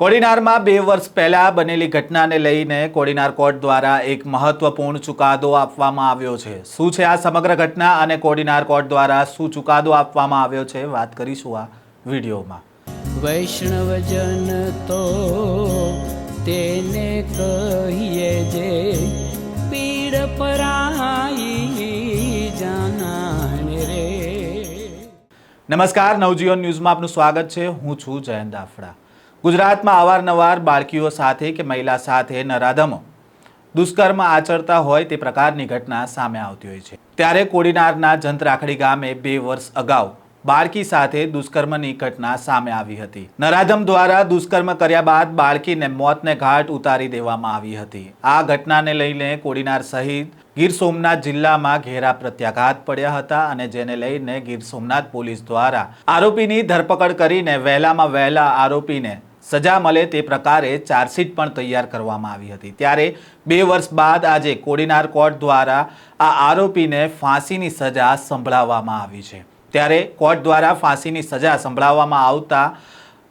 કોડીનારમાં બે વર્ષ પહેલા બનેલી ઘટનાને લઈને કોડીનાર કોર્ટ દ્વારા એક મહત્વપૂર્ણ ચુકાદો આપવામાં આવ્યો છે. શું છે આ સમગ્ર ઘટના અને કોડીનાર કોર્ટ દ્વારા શું ચુકાદો આપવામાં આવ્યો છે? વાત કરીશું આ વિડીયોમાં. વૈષ્ણવજન તો તેને કહીએ જે પીડ પરાઈ જાનાને રે. નમસ્કાર નવજીવન ન્યૂઝમાં આપનું સ્વાગત છે. હું છું જયંત દાફડા ગુજરાતમાં અવારનવાર બાળકીઓ સાથે કે મહિલા સાથે નરાધમો, દુષ્કર્મ આચરતા હોય તે પ્રકારની ઘટના સામે આવતી હોય છે. ત્યારે કોડીનારના જંતરાખડી ગામે બે વર્ષ અગાઉ બાળકી સાથે દુષ્કર્મની ઘટના સામે આવી હતી. નરાધમ દ્વારા દુષ્કર્મ કર્યા બાદ બાળકીને મોતને ઘાટ ઉતારી દેવામાં આવી હતી. આ ઘટનાને લઈને કોડીનાર સહિત ગીર સોમનાથ જિલ્લામાં ઘેરા પ્રત્યાઘાત પડ્યા હતા અને જેને લઈને ગીર સોમનાથ પોલીસ દ્વારા આરોપીની ધરપકડ કરીને વહેલામાં વહેલા આરોપીને સજા મળે તે પ્રકારે ચાર્જશીટ પણ તૈયાર કરવામાં આવી હતી. ત્યારે બે વર્ષ બાદ આજે કોડીનાર કોર્ટ દ્વારા આ આરોપીને ફાંસીની સજા સંભળાવવામાં આવી છે. ત્યારે કોર્ટ દ્વારા ફાંસીની સજા સંભળાવવામાં આવતા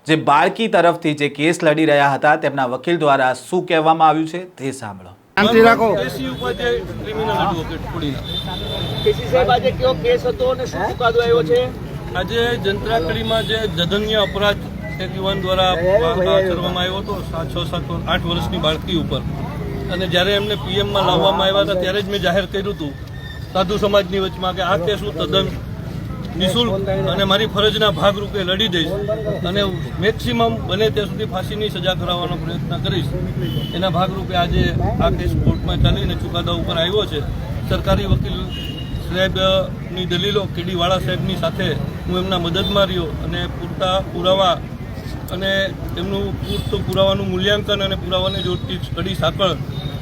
જે બાળકી તરફથી જે કેસ લડી રહ્યા હતા તેમના વકીલ દ્વારા શું કહેવામાં આવ્યું છે તે સાંભળો. શાંતિ રાખો. K C Upadhyay criminal advocate ખોડીના K C સાહેબ આજે કયો કેસ હતો અને શું ચુકાદો આવ્યો છે? આજે જંત્રાકડીમાં જે જધન્ય અપરાધ એક યુવાન દ્વારા આચરવામાં આવ્યો હતો. સાત છ સાત આઠ વર્ષની બાળકી ઉપર. અને જ્યારે એમને પીએમમાં લાવવામાં આવ્યા હતા ત્યારે જ મેં જાહેર કર્યું હતું સાધુ સમાજની વચમાં કે આ કેસ હું તદ્દન નિઃશુલ્ક અને મારી ફરજના ભાગરૂપે લડી દઈશ અને મેક્સિમમ બને ત્યાં સુધી ફાંસીની સજા કરાવવાનો પ્રયત્ન કરીશ. એના ભાગરૂપે આજે આ કેસ કોર્ટમાં ચાલીને ચુકાદા ઉપર આવ્યો છે. સરકારી વકીલ સાહેબની દલીલો કેડીવાળા સાહેબની સાથે હું એમના મદદમાં રહ્યો અને પૂરતા પુરાવા અને એમનું પૂરતું પુરાવાનું મૂલ્યાંકન અને પુરાવાને જોડતી સ્ટડી સાંકળ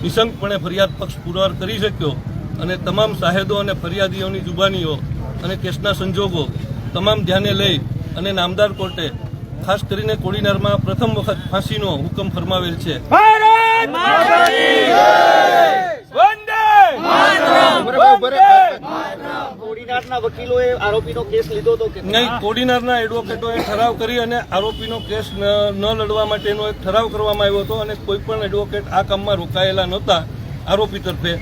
નિશંકપણે ફરિયાદ પક્ષ પુરવાર કરી શક્યો અને તમામ સાહેદો અને ફરિયાદીઓની જુબાનીઓ અને કેસના સંજોગો તમામ ધ્યાને લઈ અને નામદાર કોર્ટે ખાસ કરીને કોડીનારમાં પ્રથમ વખત ફાંસીનો હુકમ ફરમાવેલ છે. કોડીનારના વકીલોએ આરોપીનો કેસ લીધો હતો કે નહીં કોડીનારના એડવોકેટોએ ઠરાવ કરી અને આરોપીનો કેસ ન લડવા માટેનો એક ઠરાવ કરવામાં આવ્યો હતો અને કોઈ પણ એડવોકેટ આ કામમાં રોકાયેલા નહોતા આરોપી તરફે.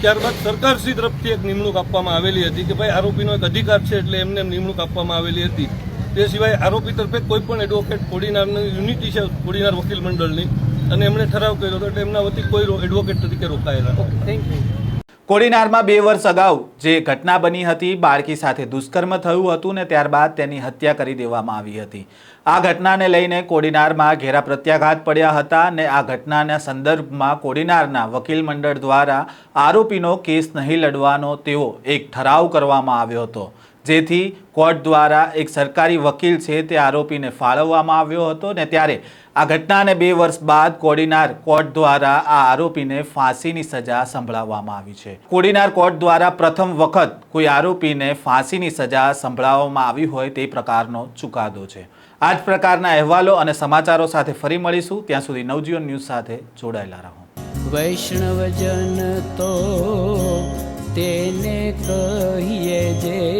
ત્યારબાદ સરકારશ્રી તરફથી એક નિમણૂક આપવામાં આવેલી હતી કે ભાઈ આરોપીનો એક અધિકાર છે એટલે એમને નિમણૂક આપવામાં આવેલી હતી. તે સિવાય આરોપી તરફે કોઈ પણ એડવોકેટ કોડીનારની યુનિટી છે કોડીનાર વકીલ મંડળની અને એમણે ઠરાવ કર્યો હતો એટલે એમના વતી કોઈ એડવોકેટ તરીકે રોકાયેલા. થેન્ક યુ કોડીનારમાં બે વર્ષ અગાઉ જે ઘટના બની હતી, બાળકી સાથે દુષ્કર્મ થયું હતું ને ત્યારબાદ તેની હત્યા કરી દેવામાં આવી હતી. આ ઘટનાને લઈને કોડીનારમાં ઘેરા પ્રત્યાઘાત પડ્યા હતા ને આ ઘટનાના સંદર્ભમાં કોડીનારના વકીલ મંડળ દ્વારા આરોપીનો કેસ નહીં લડવાનો તેવો એક ઠરાવ કરવામાં આવ્યો હતો. જેથી કોર્ટ દ્વારા એક સરકારી વકીલ છે તે આરોપીને ફાળવવામાં આવ્યો હતો ને ત્યારે આ ઘટનાને બે વર્ષ બાદ કોડીનાર કોર્ટ દ્વારા આ આરોપીને ફાંસીની સજા સંભળાવવામાં આવી છે. કોડીનાર કોર્ટ દ્વારા પ્રથમ વખત કોઈ આરોપીને ફાંસીની સજા સંભળાવવામાં આવી હોય તે પ્રકારનો ચુકાદો છે. આ જ પ્રકારના અહેવાલો અને સમાચારો સાથે ફરી મળીશું. ત્યાં સુધી નવજીવન ન્યૂઝ સાથે જોડાયેલા રહો. વૈષ્ણવજન તો તેને કહીએ જે